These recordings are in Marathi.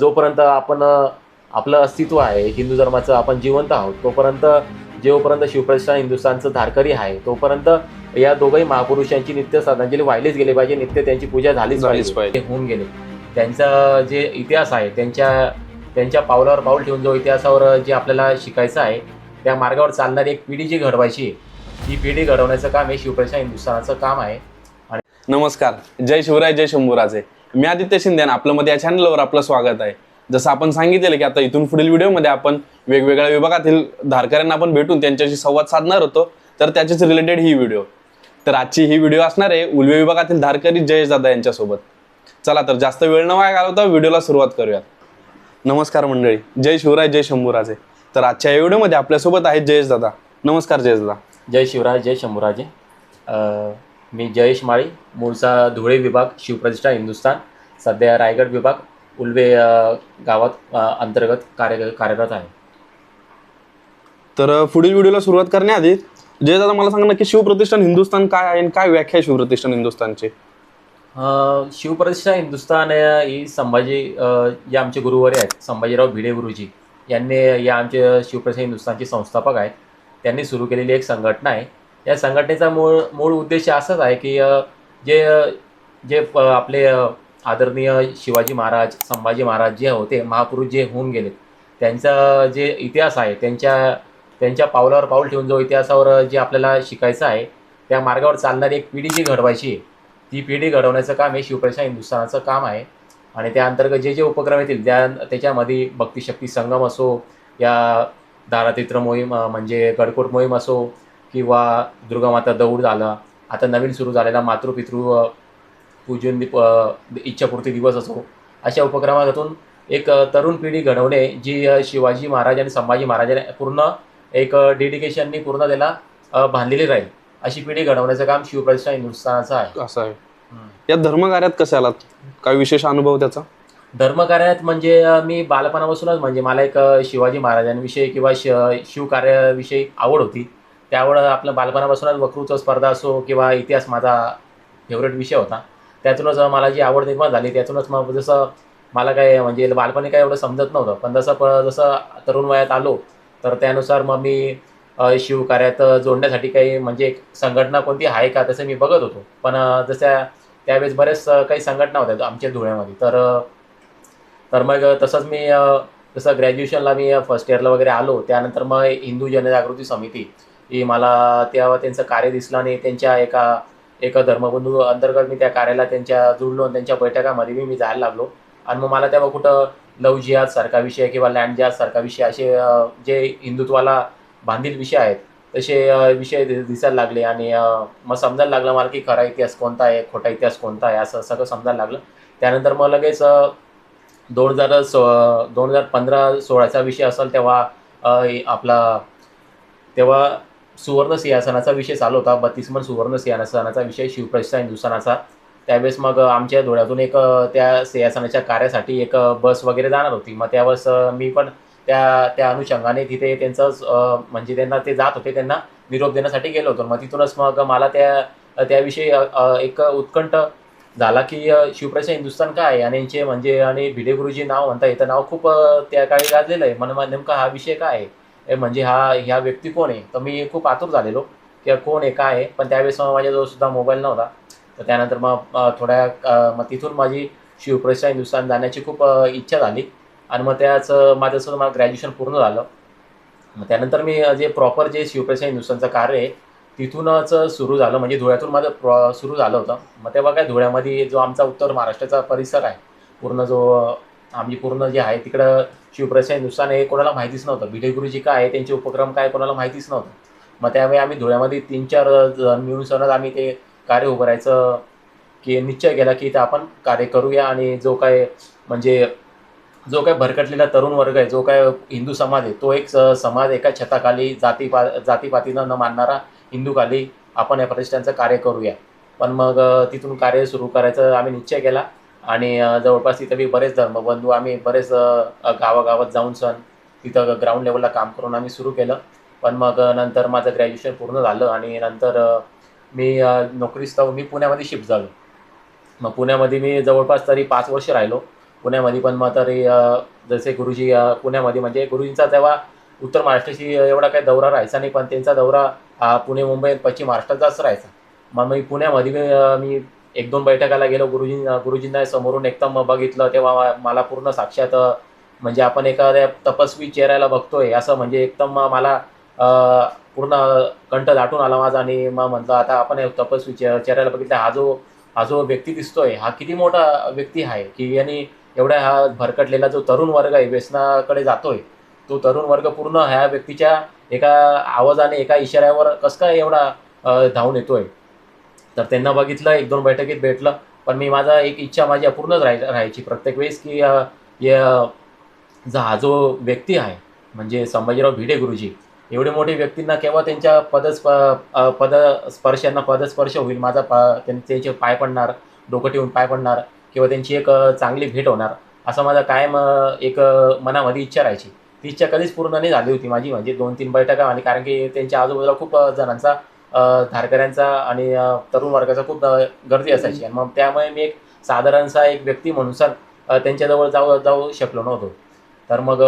जोपर्यंत आपण आपलं अस्तित्व आहे हिंदू धर्माचं आपण जिवंत आहोत तोपर्यंत जेवपर्यंत शिवप्रतिष्ठान हिंदुस्थानचं धारकरी आहे तोपर्यंत या दोघही महापुरुषांची नित्य श्रद्धांजली वाहिलीच गेली पाहिजे नित्य त्यांची पूजा झालीच झालीच पाहिजे ते होऊन गेले. त्यांचा जे इतिहास आहे त्यांच्या त्यांच्या पावलावर पाऊल ठेवून जो इतिहासावर जे आपल्याला शिकायचं आहे त्या मार्गावर चालणारी एक पिढी जी घडवायची ती पिढी घडवण्याचं काम हे शिवप्रतिष्ठान हिंदुस्थानाचं काम आहे. नमस्कार. जय शिवराय जय शंभूराजे. मी आदित्य शिंदे आणि आपलं मध्ये या चॅनलवर आपलं स्वागत आहे. जसं आपण सांगितलेलं की आता इथून पुढील व्हिडिओमध्ये आपण वेगवेगळ्या विभागातील धारकऱ्यांना आपण भेटून त्यांच्याशी संवाद साधणार होतो. तर त्याच्याच रिलेटेड ही व्हिडिओ. तर आजची ही व्हिडिओ असणार आहे उलवे विभागातील धारकरी जयेश दादा यांच्यासोबत. चला तर जास्त वेळ न वाया घालवता व्हिडिओला सुरुवात करूयात. नमस्कार मंडळी जय शिवराय जय शंभूराजे. तर आजच्या या व्हिडिओमध्ये आपल्यासोबत आहेत जयेश दादा. नमस्कार जयेश दादा. जय शिवराज जय शंभूराजे. मी जयेश माळी मूळचा धुळे विभाग शिवप्रतिष्ठा हिंदुस्थान सध्या रायगड विभाग उल्वे गावात अंतर्गत कार्य कार्यरत आहे. तर पुढील व्हिडिओला सुरुवात करण्याआधी जय दादा मला सांगा नक्की शिवप्रतिष्ठान हिंदुस्थान काय आहे आणि काय व्याख्या आहे शिवप्रतिष्ठान हिंदुस्थानची? अ, शिवप्रतिष्ठा हिंदुस्थान अ, ही संभाजी जे आमचे गुरुवारी आहेत संभाजीराव भिडे गुरुजी यांनी या आमचे शिवप्रतिष्ठा हिंदुस्थानचे संस्थापक आहेत. त्यांनी सुरू केलेली एक संघटना आहे या संघटनेचा मूळ मूळ उद्देश असाच आहे की जे जे प- आपले आदरणीय शिवाजी महाराज संभाजी महाराज जे होते महापुरुष जे होऊन गेले त्यांचा जे इतिहास आहे त्यांच्या त्यांच्या पावलावर पाऊल ठेवून जो इतिहासावर जे आपल्याला शिकायचं आहे त्या मार्गावर चालणारी एक पिढी जी घडवायची आहे ती पिढी घडवण्याचं काम हे शिवप्रशा हिंदुस्थानाचं काम आहे. आणि त्या अंतर्गत जे जे उपक्रम येतील त्या त्याच्यामध्ये भक्तिशक्ती संगम असो या दारातित्र मोहीम म्हणजे गडकोट मोहीम असो किंवा दुर्गामाता दौड झाला आता नवीन सुरू झालेला मातृपितृ पूजन दीप अं, इच्छापूर्ती दिवस असो अशा उपक्रमातून एक तरुण पिढी घडवणे जी शिवाजी महाराज आणि संभाजी महाराजांनी पूर्ण एक डेडिकेशननी पूर्ण त्याला बांधलेली राहील अशी पिढी घडवण्याचं काम शिवप्रतिष्ठा हिंदुस्थानाचं आहे. असं आहे. या धर्मकार्यात कसे आलात? काय विशेष अनुभव त्याचा? धर्मकार्यात म्हणजे मी बालपणापासूनच म्हणजे मला एक शिवाजी महाराजांविषयी किंवा श शिवकार्याविषयी आवड होती. त्यामुळं आपलं बालपणापासूनच वक्तृत्व स्पर्धा असो किंवा इतिहास माझा फेवरेट विषय होता. त्यातूनच मला जी आवड निर्माण झाली त्यातूनच मग जसं मला काय म्हणजे बालपणी काय एवढं समजत नव्हतं. पण जसं प जसं तरुण वयात आलो तर त्यानुसार मग मी शिवकार्यात जोडण्यासाठी काही म्हणजे एक संघटना कोणती आहे का तसं मी बघत होतो. पण जसं त्यावेळेस बरेच काही संघटना होत्या आमच्या धुळ्यामध्ये. तर तर मग तसंच मी जसं ग्रॅज्युएशनला मी फर्स्ट इयरला वगैरे आलो त्यानंतर मग हिंदू जनजागृती समिती की मला तेव्हा त्यांचं कार्य दिसलं आणि त्यांच्या एका एका धर्मबंधू अंतर्गत मी त्या कार्याला त्यांच्या जुळलो आणि त्यांच्या बैठकामध्ये मी मी जायला लागलो. आणि मग मला तेव्हा कुठं लव जिहाद सारखा विषय किंवा लँड जिहाद सारखा विषय असे जे हिंदुत्वाला बांधील विषय आहेत तसे विषय दि- दिसायला लागले. आणि मग समजायला लागलं मला की खरा इतिहास कोणता आहे खोटा इतिहास कोणता आहे असं सगळं समजायला लागलं. त्यानंतर मग लगेच दोन हजार सो दोन हजार पंधरा सोळाचा विषय असेल तेव्हा आपला तेव्हा सुवर्ण सिंहासनाचा विषय चालू होता. बत्तीसमन सुवर्ण सिंहासनाचा विषय शिवप्रतिष्ठा हिंदुस्थानाचा. त्यावेळेस मग आमच्या धुळ्यातून एक त्या सिंहासनाच्या कार्यासाठी एक बस वगैरे जाणार होती. मग त्यावेळेस मी पण त्या त्या अनुषंगाने तिथे त्यांचं म्हणजे त्यांना ते जात होते. त्यांना निरोप देण्यासाठी गेलो होतो. मग तिथूनच मग मला त्या त्याविषयी एक उत्कंठ झाला की अ, हिंदुस्थान काय आहे? आणि यांचे म्हणजे आणि भिडे गुरुजी नाव म्हणता येतं. नाव खूप त्या काळी गाजलेलं आहे. म्हणून मन- नेमका हा विषय काय आहे? ए म्हणजे हा ह्या व्यक्ती कोण आहे? तर मी खूप आतुर झालेलो की कोण आहे काय आहे? पण त्यावेळेस मग माझ्याजवळ सुद्धा मोबाईल नव्हता. तर त्यानंतर मग थोड्या मग तिथून माझी शिवप्रतिष्ठा हिंदुस्थान जाण्याची खूप इच्छा झाली. आणि मग त्याच अ, माझं मला ग्रॅज्युएशन पूर्ण झालं. मग त्यानंतर मी जे प्रॉपर जे शिवप्रतिष्ठा हिंदुस्थानचं कार्य आहे तिथूनच सुरू झालं. म्हणजे धुळ्यातून माझं प्रॉ सुरू झालं होतं. मग तेव्हा काय धुळ्यामध्ये जो आमचा उत्तर महाराष्ट्राचा परिसर आहे पूर्ण जो आमची पूर्ण जे आहे तिकडं शिवप्रतिष्ठा नुकसान हे कोणाला माहितीच नव्हतं. भिडे गुरुजी काय आहे त्यांचे उपक्रम काय कोणाला माहितीच नव्हतं. मग त्यावेळी आम्ही धुळ्यामध्ये तीन चार जण मिळून सणच आम्ही ते कार्य उभारायचं की निश्चय केला की इथं आपण कार्य करूया आणि जो काय म्हणजे जो काय भरकटलेला तरुण वर्ग आहे जो काय हिंदू समाज आहे तो एक समाज एका छताखाली जातीपा जातीपातीनं न मानणारा हिंदूखाली आपण या प्रतिष्ठानचं कार्य करूया. पण मग तिथून कार्य सुरू करायचं आम्ही निश्चय केला. आणि जवळपास तिथं मी बरेच धर्मबंधू आम्ही बरेच गावागावात जाऊन सण तिथं ग्राउंड लेवलला काम करून आम्ही सुरू केलं. पण मग नंतर माझं ग्रॅज्युएशन पूर्ण झालं आणि नंतर मी नोकरीस्तव मी पुण्यामध्ये शिफ्ट झालो. मग पुण्यामध्ये मी जवळपास तरी पाच वर्ष राहिलो. पुण्यामध्ये पण मग तरी जसे गुरुजी पुण्यामध्ये म्हणजे गुरुजींचा तेव्हा उत्तर महाराष्ट्राशी एवढा काही दौरा राहायचा नाही पण त्यांचा दौरा पुणे मुंबई पश्चिम महाराष्ट्रात जास्त राहायचा. मग मी पुण्यामध्ये मी एक दोन बैठकाला गेलो गुरुजी गुरुजींना समोरून एकदम बघितलं तेव्हा मला पूर्ण साक्षात म्हणजे आपण एखाद्या तपस्वी चेहऱ्याला बघतोय असं म्हणजे एकदम मला पूर्ण कंठ दाटून आला माझा आणि मग म्हटलं आता आपण एक तपस्वी चेहऱ्याला बघितलं हा जो हा जो व्यक्ती दिसतोय हा किती मोठा व्यक्ती आहे की यांनी एवढ्या हा भरकटलेला जो तरुण वर्ग आहे व्यसनाकडे जातोय तो तरुण वर्ग पूर्ण ह्या व्यक्तीच्या एका आवाजाने एका इशाऱ्यावर कसं काय एवढा धावून येतोय? तर त्यांना बघितलं एक दोन बैठकीत भेटलं. पण मी माझा एक इच्छा माझी अपूर्णच राह राहायची प्रत्येक वेळेस की जा हा जो व्यक्ती आहे म्हणजे संभाजीराव भिडे गुरुजी एवढे मोठे व्यक्तींना केव्हा त्यांच्या पदस्प पद स्पर्शांना पदस्पर्श होईल? माझा पा त्यां- त्यांचे पाय पडणार डोकं ठेवून पाय पडणार किंवा त्यांची एक चांगली भेट होणार? असं माझा कायम एक मनामध्ये इच्छा राहायची. ती इच्छा कधीच पूर्ण नाही झाली होती माझी. म्हणजे दोन तीन बैठका आणि कारण की त्यांच्या आजूबाजूला खूप जणांचा धारकऱ्यांचा आणि तरुण वर्गाचा खूप गर्दी असायची. आणि मग त्यामुळे मी एक साधारणसा एक व्यक्ती म्हणून सर त्यांच्याजवळ जाऊ जाऊ शकलो नव्हतो. तर मग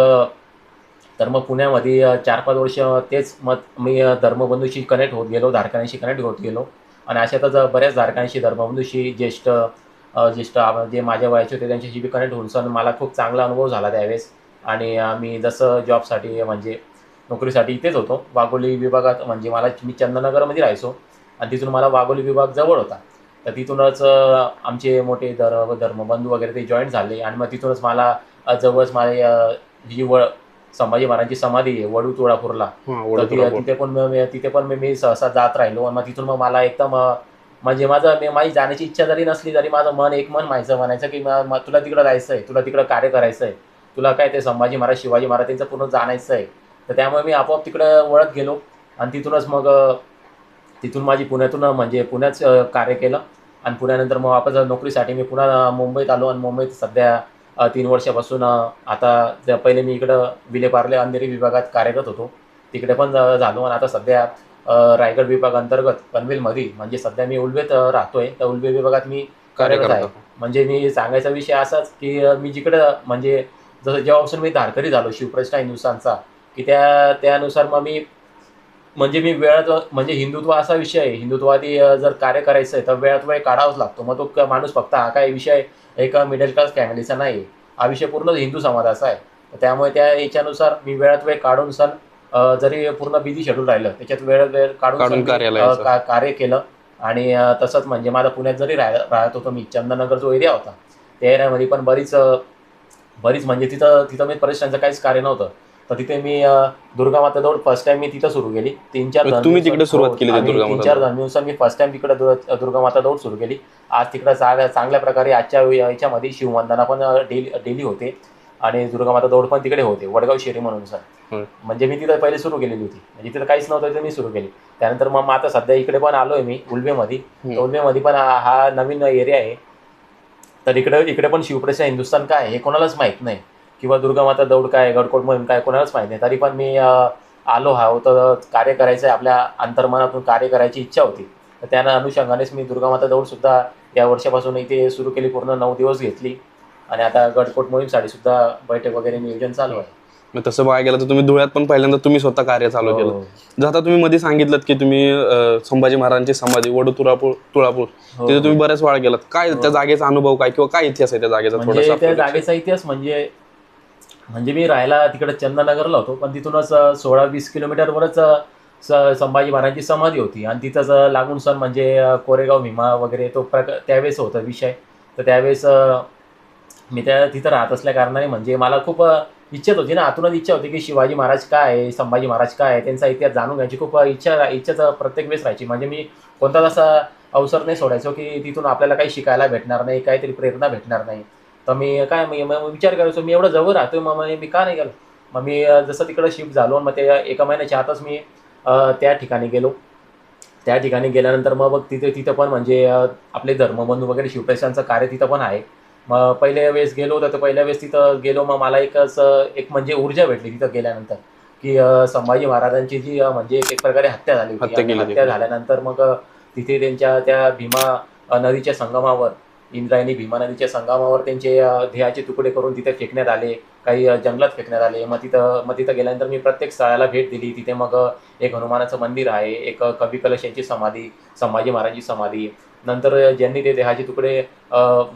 तर मग पुण्यामध्ये चार पाच वर्ष तेच मग मी धर्मबंधूशी कनेक्ट होत गेलो धारकांशी कनेक्ट होत गेलो. आणि अशातच तर बऱ्याच धारकांशी धर्मबंधूशी ज्येष्ठ ज्येष्ठ जे माझ्या वयाचे होते त्यांच्याशी बी कनेक्ट होऊन सण मला खूप चांगला अनुभव झाला त्यावेळेस. आणि मी जसं जॉबसाठी म्हणजे नोकरीसाठी इथेच होतो. वाघोली विभागात म्हणजे मला मी चंदनगरमध्ये राहायचो आणि तिथून मला वाघोली विभाग जवळ होता. तर तिथूनच आमचे मोठे धर्म धर्मबंधू वगैरे ते जॉईन झाले आणि मग तिथूनच मला जवळच माझी जी वळ संभाजी महाराजांची समाधी आहे वडू तुळापूरला. तिथे पण मी तिथे पण मी- मी सहसा जात राहिलो आणि मग तिथून मग मला एकदम म्हणजे माझं मी- माझी जाण्याची इच्छा जरी नसली तरी माझं मन एक मन व्हायचं म्हणायचं की तुला तिकडं जायचं आहे तुला तिकडं कार्य करायचं आहे तुला काय ते संभाजी महाराज शिवाजी महाराजांचं पूर्ण जाणायचं आहे तर त्यामुळे मी आपोआप तिकडं वळत गेलो. आणि तिथूनच मग तिथून माझी पुण्यातून म्हणजे पुण्याच कार्य केलं. आणि पुण्यानंतर मग वापस नोकरीसाठी. मी पुन्हा मुंबईत आलो. आणि मुंबईत सध्या तीन वर्षापासून आता पहिले मी इकडं विलेपार्ले अंधेरी विभागात कार्यरत होतो. तिकडे पण झालो. आणि आता सध्या रायगड विभाग अंतर्गत पनवेलमध्ये म्हणजे सध्या मी उलवेत राहतोय. तर उलवे विभागात मी कार्य कार्यरत आहे. म्हणजे मी सांगायचा विषय असाच की मी जिकडं म्हणजे जसं जेव्हापासून मी धारकरी झालो शिवप्रतिष्ठा हिंदुस्थानचा की त्या त्यानुसार मग मी म्हणजे मी वेळात म्हणजे हिंदुत्व असा विषय आहे. हिंदुत्वादी जर कार्य करायचं आहे तर वेळात वेळ काढावाच लागतो. मग तो माणूस फक्त हा काय विषय एका मिडल क्लास फॅमिलीचा नाही. हा विषय पूर्ण हिंदू समाजाचा आहे. त्यामुळे त्या याच्यानुसार मी वेळात वेळ काढून सण जरी पूर्ण बिझी शेड्यूल राहिलं त्याच्यात वेळ वेळ काढून कार्य केलं. आणि तसंच म्हणजे माझा पुण्यात जरी राह राहत होतो मी चंदननगर जो एरिया होता त्या एरियामध्ये पण बरीच बरीच म्हणजे तिथं तिथं मी परिश्रमाचं काहीच कार्य नव्हतं. तर तिथे मी दुर्गा माता दौड फर्स्ट टाइम मी तिथं सुरू केली. तीन चार धर्म तुम्ही तिकडे सुरुवात केली तीन चार दिवसात मी फर्स्ट टाइम तिकडे दुर- दुर्गा माता दौड सुरू केली. आज तिकडं चांगल्या चांगल्या प्रकारे आजच्या याच्यामध्ये शिववंदना पण डेली डेली होते. आणि दुर्गा माता दौड पण तिकडे होते वडगाव शेरी म्हणून सर. म्हणजे मी तिथं पहिले सुरू केलेली होती. म्हणजे तिथं काहीच नव्हतं तर मी सुरू केली. त्यानंतर मग आता सध्या इकडे पण आलोय मी. तर उल्वेमध्ये पण हा नवीन एरिया आहे. तर इकडे इकडे पण शिवप्रतिष्ठा हिंदुस्थान काय हे कोणालाच माहीत नाही. किंवा दुर्गा माता दौड काय गडकोट मोहीम काय कोणालाच माहीत नाही. तरी पण मी आलो हा. तर कार्य करायचं आहे आपल्या अंतर्मनातून कार्य करायची इच्छा होती. तर त्या अनुषंगानेच मी दुर्गा माता दौड सुद्धा या वर्षापासून इथे सुरू केली पूर्ण नऊ दिवस घेतली. आणि आता गडकोट मोहीमसाठी सुद्धा बैठक वगैरे नियोजन चालू आहे. मग तसं बघायला गेलं तर तुम्ही धुळ्यात पण पहिल्यांदा तुम्ही स्वतः कार्य चालू केलं. हो. जर आता तुम्ही मध्ये सांगितलं की तुम्ही संभाजी महाराजांची समाधी वडू तुळापूर तुळापूर हो. तिथे तुम्ही बऱ्याच वेळा गेलात काय त्या जागेचा अनुभव काय किंवा काय इतिहास आहे त्या जागेचा म्हणजे थोडासा त्या आपल्याला जागेचा इतिहास म्हणजे म्हणजे मी राहायला तिकडे चंदनगरला होतो पण तिथूनच सोळा वीस किलोमीटरवरच स- संभाजी महाराजांची समाधी होती. आणि तिथंच लागून सण म्हणजे कोरेगाव भीमा वगैरे तो प्रक त्यावेळेस होता विषय. तर त्यावेळेस मी त्या तिथं राहत असल्या कारणाने म्हणजे मला खूप अ, होती. ना आतूनच इच्छा होती की शिवाजी महाराज काय आहे संभाजी महाराज काय आहे त्यांचा इतिहास जाणून घ्यायची खूप इच्छा इच्छा इच्छाच प्रत्येक वेळेस राहायची. म्हणजे मी कोणताच असा अवसर नाही सोडायचो की तिथून आपल्याला काही शिकायला भेटणार नाही काहीतरी प्रेरणा भेटणार नाही. तर मी काय मी मग विचार करायचो मी एवढं जवळ राहतोय मग मी का नाही गेलो? मग मी जसं तिकडं शिफ्ट झालो मग ते एका महिन्याच्या आतच मी त्या ठिकाणी गेलो. त्या ठिकाणी गेल्यानंतर मग बघ तिथे तिथं पण म्हणजे आपले धर्मबंधू वगैरे शिवप्रसादांचं कार्य तिथं पण आहे. मग पहिल्या वेळेस गेलो तर पहिल्या वेळेस तिथं गेलो मग मला एक असं एक म्हणजे ऊर्जा भेटली तिथं गेल्यानंतर. की संभाजी महाराजांची जी म्हणजे एक प्रकारे हत्या झाली होती. हत्या. झाल्यानंतर मग तिथे त्यांच्या त्या भीमा नदीच्या संगमावर इंद्रायणी भीमा नदीच्या संगमावर त्यांचे ध्येयाचे तुकडे करून तिथे फेकण्यात आले. काही जंगलात फेकण्यात आले. मग तिथं मग तिथं गेल्यानंतर मी प्रत्येक स्थळाला भेट दिली. तिथे मग एक हनुमानाचं मंदिर आहे. एक कवी कलश यांची समाधी संभाजी महाराजांची समाधी. नंतर ज्यांनी ते देहाचे तुकडे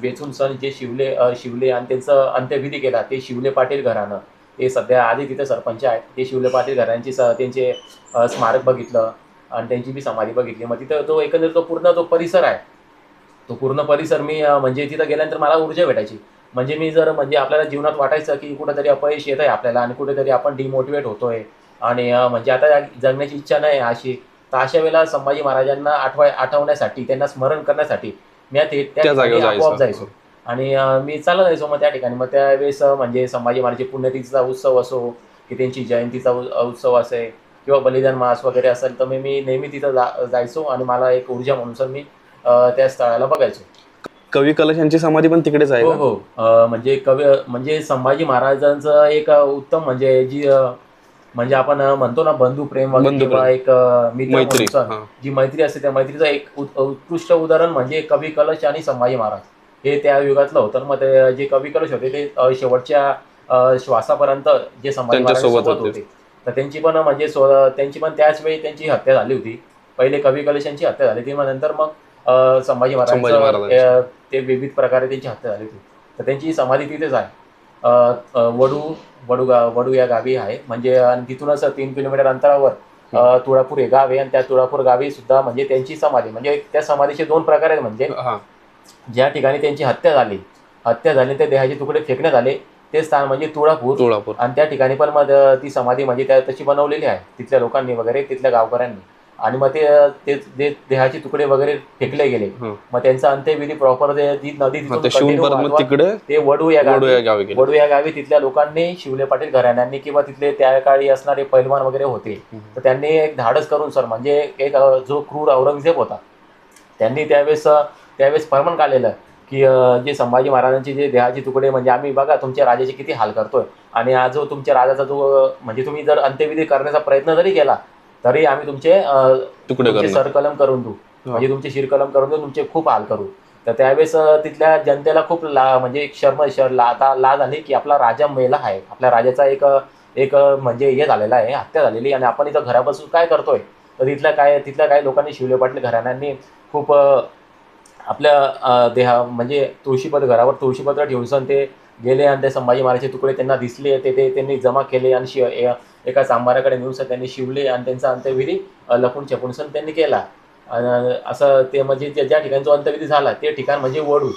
वेचून सण जे शिवले शिवले आणि त्यांचं अंत्यविधी केला ते शिवले पाटील घराणं. ते सध्या आधी तिथे सरपंच आहेत. ते शिवले पाटील घरांची स त्यांचे स्मारक बघितलं आणि त्यांची बी समाधी बघितली. मग तिथं तो एकंदर तो पूर्ण जो परिसर आहे. तो पूर्ण परिसर मी म्हणजे तिथं गेल्यानंतर मला ऊर्जा भेटायची. म्हणजे मी जर म्हणजे आपल्याला जीवनात वाटायचं की कुठेतरी अपयश येत आहे आपल्याला आणि कुठेतरी आपण डिमोटिवेट होतोय आणि म्हणजे आता जगण्याची इच्छा नाही अशी तर अशा वेळेला संभाजी महाराजांना आठवाय आठवण्यासाठी त्यांना स्मरण करण्यासाठी मी ते त्या आपोआप जायचं. आणि मी चालत जायचो मग त्या ठिकाणी. मग त्यावेळेस म्हणजे संभाजी महाराजची पुण्यतिथीचा उत्सव असो की त्यांची जयंतीचा उत्सव असे किंवा बलिदान मास वगैरे असेल तर मी मी नेहमी तिथं जा जायचो आणि मला एक ऊर्जा म्हणून सर मी त्या स्थळाला बघायचो कवी कलश यांची समाधी पण तिकडेच आहे हो का? हो अ, म्हणजे कवी म्हणजे संभाजी महाराजांचं एक उत्तम म्हणजे जी अ, म्हणजे आपण अ, म्हणतो ना बंधू प्रेम वगैरे बंधुप्रेम. किंवा एक अ, मित्र मैत्री हा. जी मैत्री असते त्या मैत्रीचं एक उत- उत्कृष्ट उदाहरण म्हणजे कवी कलश आणि संभाजी महाराज हे त्या युगातलं होतं मग ते जे कवी कलश होते ते अ, शेवटच्या अ, श्वासापर्यंत जे संभाजी त्यांच्यासोबत महाराजांसोबत होते. होते तर त्यांची पण म्हणजे स्व- त्यांची पण त्याच वेळी त्यांची हत्या झाली होती पहिले कवी कलश यांची हत्या झाली होती मग नंतर मग संभाजी महाराज. ते विविध प्रकारे त्यांची हत्या झाली होती. तर त्यांची समाधी तिथेच आहे. वडू वडू गा वडू या गावी आहे. म्हणजे आणि तिथूनच तीन किलोमीटर अंतरावर तुळापूर हे गाव आहे. आणि त्या तुळापूर गावी सुद्धा म्हणजे त्यांची समाधी म्हणजे त्या समाधीचे दोन प्रकार आहेत म्हणजे ज्या ठिकाणी त्यांची हत्या झाली हत्या झाली ते देहाचे तुकडे फेकण्यात आले ते स्थान म्हणजे तुळापूर. तुळापूर. आणि त्या ठिकाणी पण मग ती समाधी म्हणजे त्या तशी बनवलेली आहे. तिथल्या लोकांनी वगैरे तिथल्या गावकऱ्यांनी. आणि मग ते ते देहाचे तुकडे वगैरे फेकले गेले. मग त्यांचा अंत्यविधी प्रॉपर ती नदी तिकडे ते वडू या गावी. वडू या गावी तिथल्या लोकांनी शिवले पाटील घराण्यांनी किंवा तिथले त्या काळी असणारे पैलवान वगैरे होते. तर त्यांनी एक धाडस करून सर म्हणजे एक जो क्रूर औरंगजेब होता त्यांनी त्यावेळेस त्यावेळेस फर्मन काढलेलं की जे संभाजी महाराजांचे जे देहाचे तुकडे म्हणजे आम्ही बघा तुमच्या राजाचे किती हाल करतोय. आणि आज जो तुमच्या राजाचा जो म्हणजे तुम्ही जर अंत्यविधी करण्याचा प्रयत्न जरी केला तरी आम्ही तुमचे तुकडे सरकलम करून देऊ. म्हणजे तुमचे शिरकलम करून देऊ तुमचे खूप हाल करू. तर त्यावेळेस तिथल्या जनतेला खूप ला म्हणजे एक शर्म शर ला आता लाज आली की आपला राजा मेला आहे. आपल्या राजाचा एक एक म्हणजे हे झालेला आहे हत्या झालेली आणि आपण इथं घरापासून काय करतोय? तर तिथल्या काय तिथल्या काही लोकांनी शिवले पाटील घराण्यांनी खूप आपल्या देहा म्हणजे तुळशीपत्र घरावर तुळशीपत्र ठेवून सण ते गेले आणि ते संभाजी महाराजचे तुकडे त्यांना दिसले ते ते त्यांनी जमा केले आणि शिव एका सांबाराकडे सण त्यांनी शिवले आणि त्यांचा अंत्यविधी लपून छपून सण त्यांनी केला. असं ते म्हणजे ज्या ठिकाणी जो अंत्यविधी झाला ते ठिकाण म्हणजे वडू.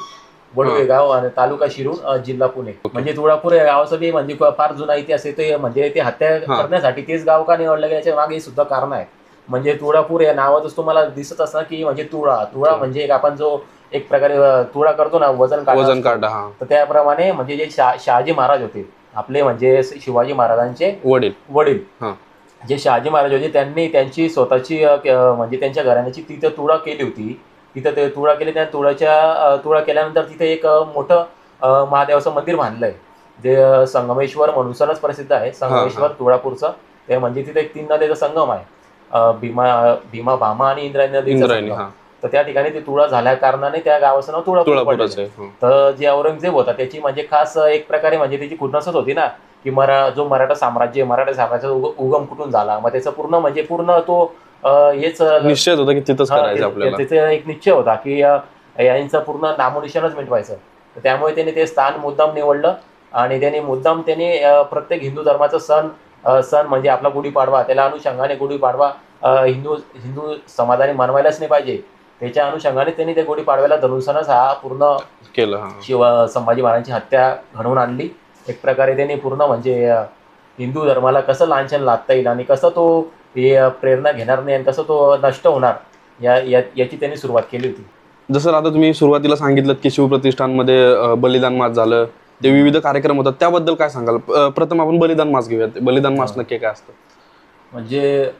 वडू हे गाव आणि तालुका शिरूर जिल्हा पुणे. म्हणजे तुळापूर या गावाचं बी म्हणजे फार जुना इतिहास आहे ते म्हणजे ते हत्या. करण्यासाठी तेच गाव का निवडलं याच्या मागे सुद्धा कारण आहे म्हणजे तुळापूर या नावातच तुम्हाला दिसत असणार की म्हणजे तुळा. तुळा म्हणजे एक आपण जो एक प्रकारे तुळा करतो ना वजन काटा वजन हा. तर त्याप्रमाणे म्हणजे जे शहा शहाजी महाराज होते आपले म्हणजे शिवाजी महाराजांचे वडील. वडील. हा. जे शहाजी महाराज होते त्यांनी त्यांची स्वतःची म्हणजे त्यांच्या घराण्याची तिथं तुळा केली होती. तिथं ते तुळा केली त्या तुळाच्या तुळा केल्यानंतर तिथे एक मोठं महादेवाचं मंदिर बांधलंय. जे संगमेश्वर म्हणून सणच प्रसिद्ध आहे. संगमेश्वर तुळापूरचं. ते म्हणजे तिथे एक तीन नदीचा संगम आहे. भीमा भीमा भामा आणि इंद्रायणी. हा. तर त्या ठिकाणी ते तुळा झाल्या कारणाने त्या गावाचं नाव. तुळापूरच आहे हं. तर जे औरंगजेब होता त्याची म्हणजे खास एक प्रकारे म्हणजे त्याची खुन्नसच होती ना की मरा जो मराठा साम्राज्य मराठा साम्राज्याचा उग- उगम कुठून झाला मग त्याचं पूर्ण म्हणजे पूर्ण तो हेच अ, निश्चित होतं की त्याचा एक निश्चय होता की यांचं पूर्ण नामोनिशाणच मिटवायचं तर त्यामुळे त्यांनी ते स्थान मुद्दाम निवडलं आणि त्यांनी मुद्दाम त्यांनी प्रत्येक हिंदू धर्माचा सण सण म्हणजे आपला गुढीपाडवा त्याला अनुषंगाने गुढीपाडवा हिंदू हिंदू समाजाने मनवायलाच नाही पाहिजे त्याच्या अनुषंगाने त्यांनी त्या गुढीपाडव्याला धरून सणच हा पूर्ण केलं शिव संभाजी महाराजांची हत्या घडवून आणली. एक प्रकारे त्यांनी पूर्ण म्हणजे हिंदू धर्माला कसं लांछन लादता येईल आणि कसं तो हे प्रेरणा घेणार नाही आणि कसं तो नष्ट होणार या या- याची त्यांनी सुरुवात केली होती. जसं आता तुम्ही सुरुवातीला सांगितलं की शिवप्रतिष्ठानमध्ये बलिदान मास झालं ते विविध कार्यक्रम होतात त्याबद्दल काय सांगाल? प्रथम आपण बलिदान मास घेऊयात. बलिदान मास. नक्की काय असतं? म्हणजे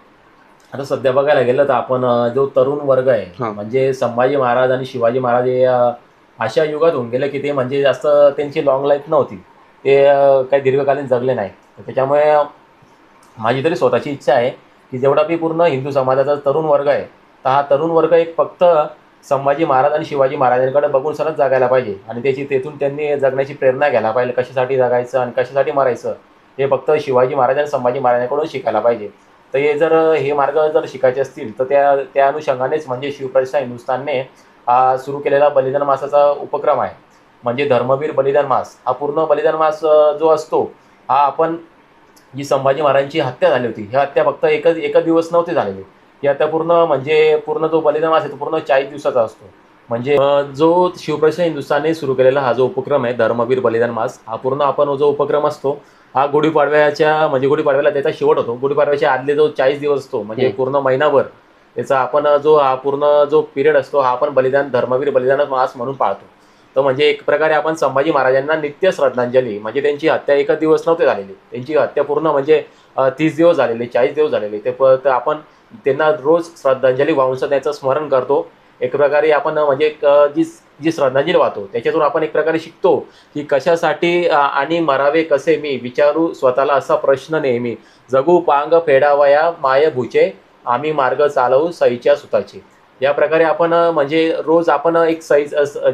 आता सध्या बघायला गेलं तर आपण जो तरुण वर्ग. आहे म्हणजे संभाजी महाराज आणि शिवाजी महाराज हे अशा युगात होऊन गेले की ते म्हणजे जास्त त्यांची लॉंग लाईफ नव्हती. ते काही दीर्घकालीन जगले नाही. तर त्याच्यामुळे माझी तरी स्वतःची इच्छा आहे की जेवढा बी पूर्ण हिंदू समाजाचा तरुण वर्ग आहे तर हा तरुण वर्ग एक फक्त संभाजी महाराज आणि शिवाजी महाराजांकडे बघून सणच जगायला पाहिजे. आणि त्याची तेथून त्यांनी जगण्याची प्रेरणा घ्यायला पाहिजे कशासाठी जगायचं आणि कशासाठी मरायचं हे फक्त शिवाजी महाराज आणि संभाजी महाराजांकडून शिकायला पाहिजे. तर हे जर हे मार्ग जर शिकायचे असतील तर त्या त्या अनुषंगानेच म्हणजे शिवप्रतिष्ठा हिंदुस्थानने हा सुरू केलेला बलिदान मासाचा उपक्रम आहे. म्हणजे धर्मवीर बलिदान मास. हा पूर्ण बलिदान मास जो असतो हा आपण जी संभाजी महाराजांची हत्या झाली होती ही हत्या फक्त एकच एकच दिवस नव्हती झालेली. ही हत्या पूर्ण म्हणजे पूर्ण जो बलिदान मास आहे तो पूर्ण चाळीस दिवसाचा असतो. म्हणजे जो शिवप्रतिष्ठा हिंदुस्थानने सुरू केलेला हा जो उपक्रम आहे धर्मवीर बलिदान मास हा पूर्ण आपण जो उपक्रम असतो हा गुढीपाडव्याच्या म्हणजे गुढीपाडव्याला त्याचा शेवट होतो. गुढीपाडव्याच्या आदले जो चाळीस दिवस असतो म्हणजे. पूर्ण महिनाभर त्याचा आपण जो हा पूर्ण जो पिरियड असतो हा आपण बलिदान धर्मवीर बलिदान मास म्हणून पाळतो. तर म्हणजे एक प्रकारे आपण संभाजी महाराजांना नित्य श्रद्धांजली म्हणजे त्यांची हत्या एकच दिवस नव्हते झालेली. त्यांची हत्या पूर्ण म्हणजे तीस दिवस झालेले चाळीस दिवस झालेले. ते प- तर आपण त्यांना रोज श्रद्धांजली वाहून त्याचं स्मरण करतो. एक प्रकारे आपण म्हणजे जी जी श्रद्धांजली वाहतो त्याच्यातून आपण एक प्रकारे शिकतो की कशासाठी आणि मरावे कसे मी? विचारू स्वतःला असा प्रश्न नेहमी. जगू पांग फेडावया माय भुचे आम्ही मार्ग चालवू सईच्या सुताची. या प्रकारे आपण म्हणजे रोज आपण एक सई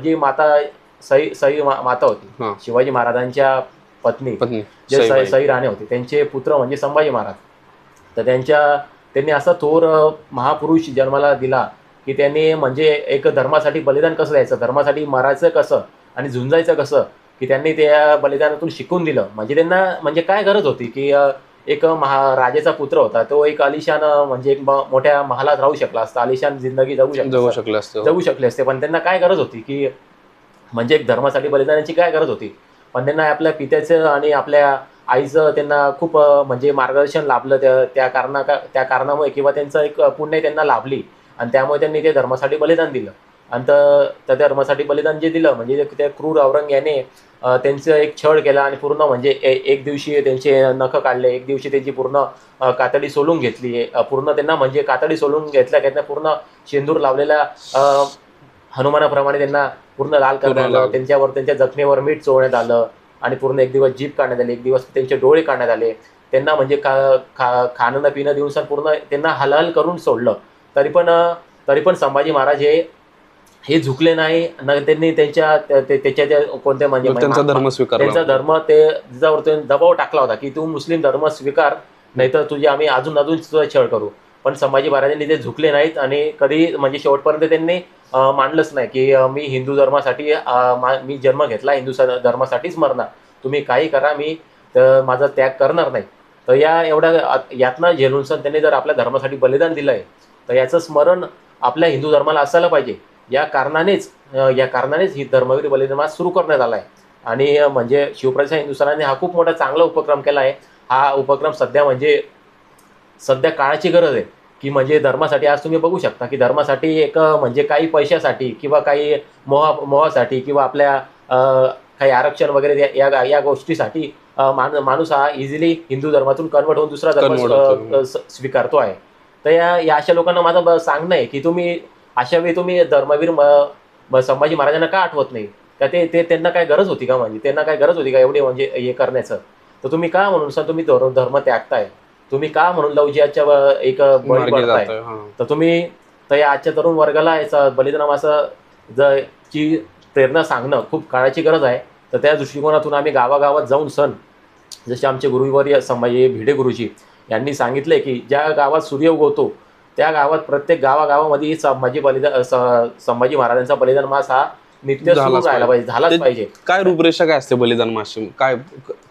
जी माता सई सई माता होती. शिवाजी महाराजांच्या पत्नी जे सई. सई राणे होते त्यांचे पुत्र म्हणजे संभाजी महाराज. तर त्यांच्या त्यांनी असा थोर महापुरुष जन्माला दिला. की त्यांनी म्हणजे एक धर्मासाठी बलिदान कसं द्यायचं? धर्मासाठी मरायचं कसं? आणि झुंजायचं कसं? की त्यांनी त्या बलिदानातून शिकून दिलं. म्हणजे त्यांना म्हणजे काय गरज होती? की एक महा राजाचा पुत्र होता. तो एक अलिशान अ, म्हणजे एक मोठ्या महालात राहू शकला असता. अलिशान जिंदगी जगू शकला जगू असता. शकलं असतं. जगू शकले असते. पण त्यांना काय गरज होती? की म्हणजे एक धर्मासाठी बलिदानाची काय गरज होती? पण त्यांना आपल्या पित्याचं आणि आपल्या आईचं त्यांना खूप म्हणजे मार्गदर्शन लाभलं. त्या त्या कारणां त्या कारणामुळे किंवा त्यांचं एक पुण्य त्यांना लाभली. आणि त्यामुळे त्यांनी ते धर्मासाठी बलिदान दिलं. आणि त्या धर्मासाठी बलिदान जे दिलं म्हणजे त्या क्रूर औरंग याने त्यांचं एक छळ केला आणि पूर्ण म्हणजे एक दिवशी त्यांचे नख काढले एक दिवशी त्यांची पूर्ण कातडी सोलून घेतली. पूर्ण त्यांना म्हणजे कातडी सोलून घेतल्या त्यांना पूर्ण शेंदूर लावलेल्या अं, हनुमानाप्रमाणे त्यांना पूर्ण लाल करण्यात आलं. त्यांच्यावर त्यांच्या जखमेवर मीठ चोळण्यात आलं आणि पूर्ण एक दिवस जीप काढण्यात आली. एक दिवस त्यांचे डोळे काढण्यात आले. त्यांना म्हणजे का खा खाणं न पिणं देऊन सण पूर्ण त्यांना हलाल करून सोडलं. तरी पण तरी पण संभाजी महाराज हे हे झुकले नाही. न त्यांनी त्यांच्या त्या- त्या- त्याच्या त्या कोणत्या म्हणजे त्यांचा धर्म स्वीकारला त्यांचा धर्म ते त्यांनी दबाव टाकला होता की तू मुस्लिम धर्म स्वीकार नाहीतर तुझे आम्ही अजून अजून तुझा छळ करू. पण संभाजी महाराजांनी ते झुकले नाहीत आणि कधी म्हणजे शेवटपर्यंत त्यांनी मानलंच नाही की मी हिंदू धर्मासाठी मा- जन्म घेतला हिंदू धर्मासाठीच मरणार तुम्ही काही करा मी माझा त्याग करणार नाही. तर या एवढ्या यातना झेलून सण त्यांनी जर आपल्या धर्मासाठी बलिदान दिलं आहे तर याचं स्मरण आपल्या हिंदू धर्माला असायला पाहिजे. या कारणानेच या कारणानेच ही धर्मवीर बलिदान मास सुरू करण्यात आला आहे आणि म्हणजे शिवप्रतिष्ठा हिंदुस्थानाने हा खूप मोठा चांगला उपक्रम केला आहे. हा उपक्रम सध्या म्हणजे सध्या काळाची गरज आहे. की म्हणजे धर्मासाठी आज तुम्ही बघू शकता की धर्मासाठी एक म्हणजे काही पैशासाठी किंवा काही मोहा मोहासाठी किंवा आपल्या काही आरक्षण वगैरे या- या गोष्टीसाठी मान माणूस हा इझिली हिंदू धर्मातून कन्वर्ट होऊन दुसरा धर्म स्वीकारतो आहे. तर या या अशा लोकांना माझं सांगणं आहे की तुम्ही अशा वेळी तुम्ही धर्मवीर म- संभाजी महाराजांना का आठवत नाही? का ते ते त्यांना काय गरज होती का म्हणजे त्यांना काय गरज होती का एवढे म्हणजे हे करण्याचं? तर तुम्ही का म्हणून सर तुम्ही धर्म धर्म त्यागताय? तुम्ही का म्हणून लवजियाच्या एक बळी पडताय. तर तुम्ही तर या आजच्या तरुण वर्गाला याचा बलिदानामाचं ज ची प्रेरणा सांगणं खूप काळाची गरज आहे. तर त्या दृष्टिकोनातून आम्ही गावागावात जाऊन सण जसे आमचे गुरुवर्य संभाजी भिडे गुरुजी यांनी सांगितले की ज्या गावात सूर्य उगवतो त्या गावात प्रत्येक गावागावामध्ये संभाजी बलिदान संभाजी महाराजांचा बलिदान मास हा नित्य सुरू राहायला पाहिजे. झालाच पाहिजे. काय रूपरेषा काय असते बलिदान माशी? काय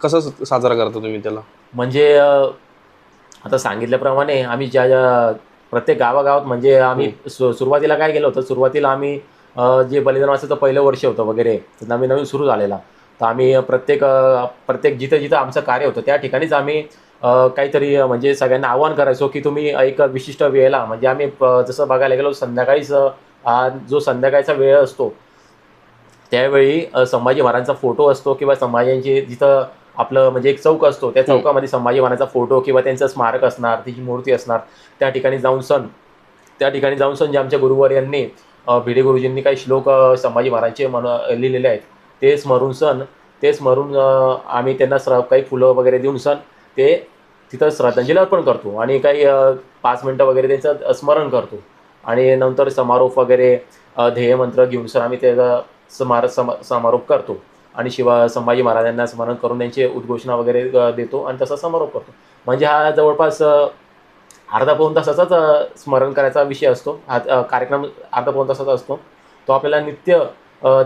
कसं साजरा करता तुम्ही त्याला? म्हणजे आता सांगितल्याप्रमाणे आम्ही ज्या ज्या प्रत्येक गावागावात म्हणजे आम्ही सुरुवातीला काय केलं होतं सुरुवातीला आम्ही जे बलिदान वाचायचं पहिलं वर्ष होतं वगैरे नवीन नवीन सुरू झालेला. तर आम्ही प्रत्येक प्रत्येक जिथं जिथं आमचं कार्य होतं त्या ठिकाणीच आम्ही काहीतरी म्हणजे सगळ्यांना आव्हान करायचो की तुम्ही एक विशिष्ट वेळेला म्हणजे आम्ही जसं बघायला गेलो संध्याकाळीच जो संध्याकाळचा वेळ असतो त्यावेळी संभाजी महाराजांचा फोटो असतो किंवा संभाजींची जिथं आपलं म्हणजे एक चौक असतो त्या. चौकामध्ये संभाजी महाराजांचा फोटो किंवा त्यांचं स्मारक असणार त्याची मूर्ती असणार त्या ठिकाणी जाऊन सण त्या ठिकाणी जाऊन सण जे आमच्या गुरुवर यांनी भिडे गुरुजींनी काही श्लोक संभाजी महाराजांचे मन लिहिलेले आहेत ते स्मरून सण ते स्मरून आम्ही त्यांना स्र काही फुलं वगैरे देऊन सण ते तिथं श्रद्धांजली अर्पण करतो आणि काही पाच मिनटं वगैरे त्यांचं स्मरण करतो. आणि नंतर समारोप वगैरे ध्येयमंत्र घेऊन सर आम्ही त्याचा समार समा समारोप करतो. आणि शिवा संभाजी महाराजांना स्मरण करून त्यांची उद्घोषणा वगैरे देतो आणि तसा समारोप करतो. म्हणजे हा जवळपास अर्धा पाऊण तासाचाच स्मरण करायचा विषय असतो. हा कार्यक्रम अर्धा पाऊण तासाचा असतो. तो आपल्याला नित्य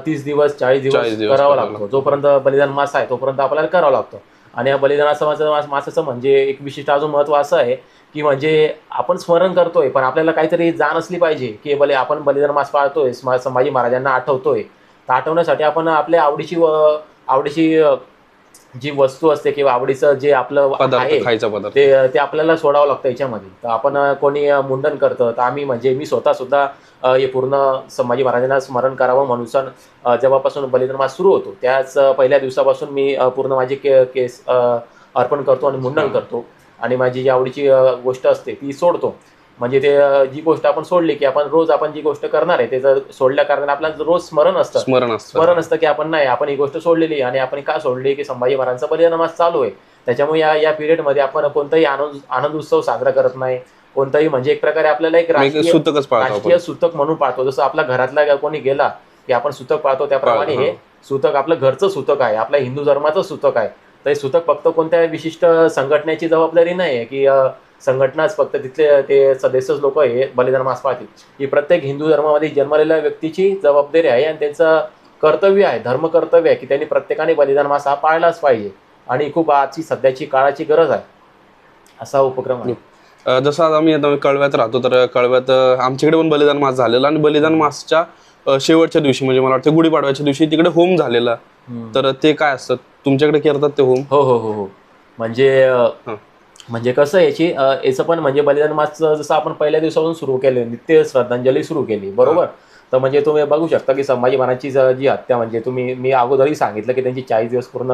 तीस दिवस चाळीस 40 दिवस करावा लागतो. जोपर्यंत बलिदान मास आहे तोपर्यंत आपल्याला करावा लागतो. आणि या बलिदानाचं मासाचं मास- मासाचं म्हणजे एक विशिष्ट अजून महत्त्व असं आहे की म्हणजे आपण स्मरण करतोय पण आपल्याला काहीतरी जाण असली पाहिजे की बले आपण बलिदान मास पाळतोय स्मा- संभाजी महाराजांना आठवतोय. तर आठवण्यासाठी आपण आपल्या आवडीची व आवडीची जी वस्तू असते किंवा आवडीचं जे आपलं आहे पदार्थ खायचा पदार्थ. ते ते आपल्याला सोडावं लागतं याच्यामध्ये. तर आपण कोणी मुंडन करतं तर आम्ही म्हणजे मी स्वतः सुद्धा हे पूर्ण संभाजी महाराजांना स्मरण करावं म्हणून सण जेव्हापासून बलिदान मास सुरू होतो त्याच पहिल्या दिवसापासून मी पूर्ण माझे के केस अर्पण करतो आणि मुंडन करतो. आणि माझी जी आवडीची गोष्ट असते ती सोडतो. म्हणजे ते जी गोष्ट आपण सोडली की आपण रोज आपण जी गोष्ट करणार आहे ते जर सोडल्या कारणाने आपल्याला रोज स्मरण असतं स्मरण असतं. स्मरण असतं की आपण नाही आपण ही गोष्ट सोडलेली आणि आपण का सोडली की संभाजी महाराजांचा बलिदान मास चालू आहे? त्याच्यामुळे या या पिरियडमध्ये आपण कोणताही आनंद आनंद उत्सव साजरा करत नाही. कोणताही म्हणजे एक प्रकारे आपल्याला एक एक राजकीय सुतक म्हणून पाळतो. जसं आपला घरातला कोणी गेला की आपण सुतक पाळतो त्याप्रमाणे हे सुतक आपलं घरचं सुतक आहे आपल्या हिंदू धर्माचं सुतक आहे. तर हे सुतक फक्त कोणत्या विशिष्ट संघटनेची जबाबदारी नाही आहे की संघटनाच फक्त तिथले ते सदस्यच लोक हे बलिदान मास पाळतील. ही प्रत्येक हिंदू धर्मामध्ये जन्मलेल्या व्यक्तीची जबाबदारी आहे आणि त्यांचं कर्तव्य आहे धर्म कर्तव्य आहे की त्यांनी प्रत्येकाने बलिदान मास हा पाळलाच पाहिजे. आणि खूप आजची सध्याची काळाची गरज आहे. असा उपक्रम आहे. जसं आता आम्ही आता कळव्यात राहतो तर कळव्यात आमच्याकडे पण बलिदान मास झालेला आणि बलिदान मासच्या शेवटच्या दिवशी म्हणजे मला वाटतं गुढीपाडव्याच्या दिवशी तिकडे होम झालेला. तर ते काय असतं? तुमच्याकडे करतात ते होम? हो हो हो हो. म्हणजे. म्हणजे कसं याची याचं पण म्हणजे बलिदान मास जसं आपण पहिल्या दिवसापासून सुरू केलं नित्य श्रद्धांजली सुरू केली बरोबर? तर म्हणजे तुम्ही बघू शकता की संभाजी महाराजांची ज- हत्या म्हणजे तुम्ही मी अगोदरही सांगितलं की त्यांची चाळीस दिवस पूर्ण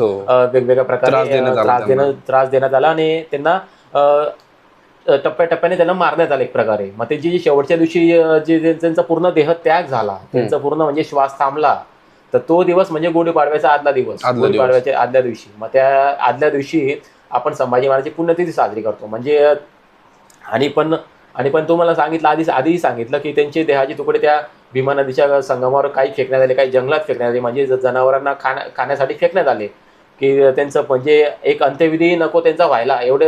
हो. वेगवेगळ्या प्रकारे त्रास देणं त्रास देण्यात आला आणि त्यांना टप्प्याटप्प्याने त्यांना मारण्यात आलं एक प्रकारे. मग त्यांची जी शेवटच्या दिवशी जे त्यांचा पूर्ण देह त्याग झाला त्यांचा पूर्ण म्हणजे श्वास थांबला तर तो दिवस म्हणजे गुढीपाडव्याचा आदला दिवस आदला दिवस. गुढीपाडव्याच्या आदल्या दिवशी. मग त्या आदल्या दिवशी आपण संभाजी महाराजची पुण्यतिथी साजरी करतो. म्हणजे आणि पण आणि पण तुम्हाला सांगितलं आधी आधीही सांगितलं की त्यांचे देहाचे तुकडे त्या भीमा नदीच्या संगमावर काही फेकण्यात आले काही जंगलात फेकण्यात आले. म्हणजे जनावरांना खाण्या खाण्यासाठी फेकण्यात आले. की त्यांचं म्हणजे एक अंत्यविधी नको त्यांचा व्हायला. एवढे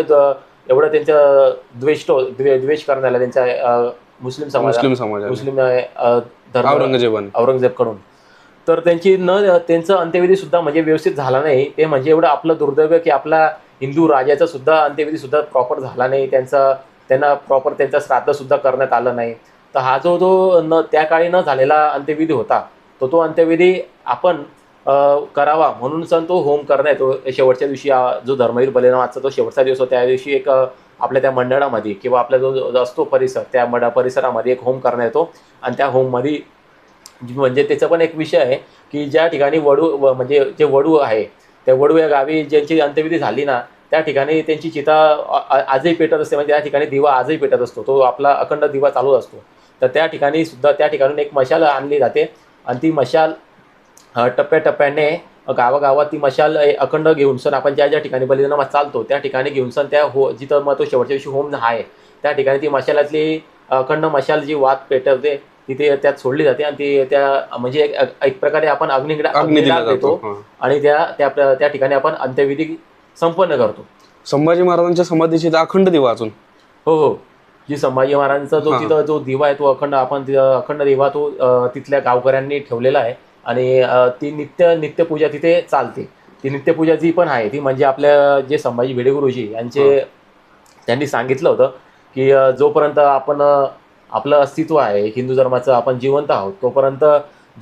एवढं त्यांचं द्वेष द्वे- द्वेष करण्यात आला त्यांच्या मुस्लिम समाज मुस्लिम समाजाने मुस्लिम औरंगजेबाने. औरंगजेबकडून तर त्यांची न त्यांचं अंत्यविधी सुद्धा म्हणजे व्यवस्थित झाला नाही. ते म्हणजे एवढं आपलं दुर्दैव की आपला हिंदू राजाचा सुद्धा अंत्यविधी सुद्धा प्रॉपर झाला नाही. त्यांचा त्यांना प्रॉपर त्यांचा श्राद्धसुद्धा करण्यात आलं नाही. तर हा जो जो न त्या काळी न झालेला अंत्यविधी होता तो तो अंत्यविधी आपण करावा म्हणून सण तो होम करण्यात येतो शेवटच्या दिवशी जो धर्मवीर बलिदानाचा तो शेवटचा दिवस होता त्या दिवशी एक आपल्या त्या मंडळामध्ये किंवा आपला जो जो असतो परिसर त्या मंडळ परिसरामध्ये एक होम करण्यात येतो. आणि त्या होममध्ये म्हणजे त्याचा पण एक विषय आहे की ज्या ठिकाणी वडू व- म्हणजे जे वडू आहे त्या वडू या गावी ज्यांची अंत्यविधी झाली ना त्या ठिकाणी त्यांची चिता आजही पेटत असते. म्हणजे त्या ठिकाणी दिवा आजही पेटत असतो. तो आपला अखंड दिवा चालू असतो. तर त्या ठिकाणी सुद्धा त्या ठिकाणून एक मशाल आणली जाते. आणि ती मशाल टप्प्याटप्प्याने गावागावात ती मशाल अखंड घेऊन सण आपण ज्या ज्या ठिकाणी बलिदानामा चालतो त्या ठिकाणी घेऊन सण त्या हो जिथं मग तो शेवटच्या दिवशी होम आहे त्या ठिकाणी ती मशालातली अखंड मशाल जी वात पेटवते तिथे त्यात सोडली जाते आणि ती त्या म्हणजे एक प्रकारे आपण अग्निकडे अग्नी दिला अग्निदान जातो. देतो. आणि त्या त्या ठिकाणी आपण अंत्यविधी संपन्न करतो. संभाजी महाराजांच्या समाधीची अखंड दिवा अजून. हो हो. जी संभाजी महाराजांचा जो. तिथं जो दिवा आहे तो अखंड आपण अखंड दिवा तो तिथल्या गावकऱ्यांनी ठेवलेला आहे. आणि ती नित्य नित्यपूजा तिथे चालते. ती नित्यपूजा जी पण आहे ती म्हणजे आपल्या जे संभाजी भिडेगुरुजी यांचे त्यांनी सांगितलं होतं की जोपर्यंत आपण आपलं अस्तित्व आहे हिंदू धर्माचं आपण जिवंत आहोत तोपर्यंत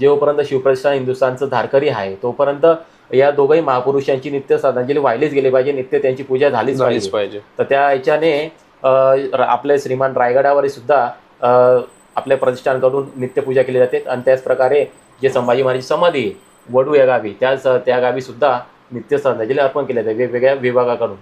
जोपर्यंत शिवप्रतिष्ठान हिंदुस्थानचं धारकरी आहे तोपर्यंत या दोघंही महापुरुषांची नित्य श्रद्धांजली वाहिलीच गेली पाहिजे नित्य त्यांची पूजा झालीच झालीच पाहिजे. तर त्या ह्याच्याने र- आपले श्रीमान रायगडावर सुद्धा आपल्या प्रतिष्ठानकडून नित्यपूजा केली जाते आणि त्याच प्रकारे जे संभाजी महाराज समाधी वडू या गावी त्याच त्या गावी सुद्धा नित्य श्रद्धांजली अर्पण केली जाते वेगवेगळ्या विभागाकडून.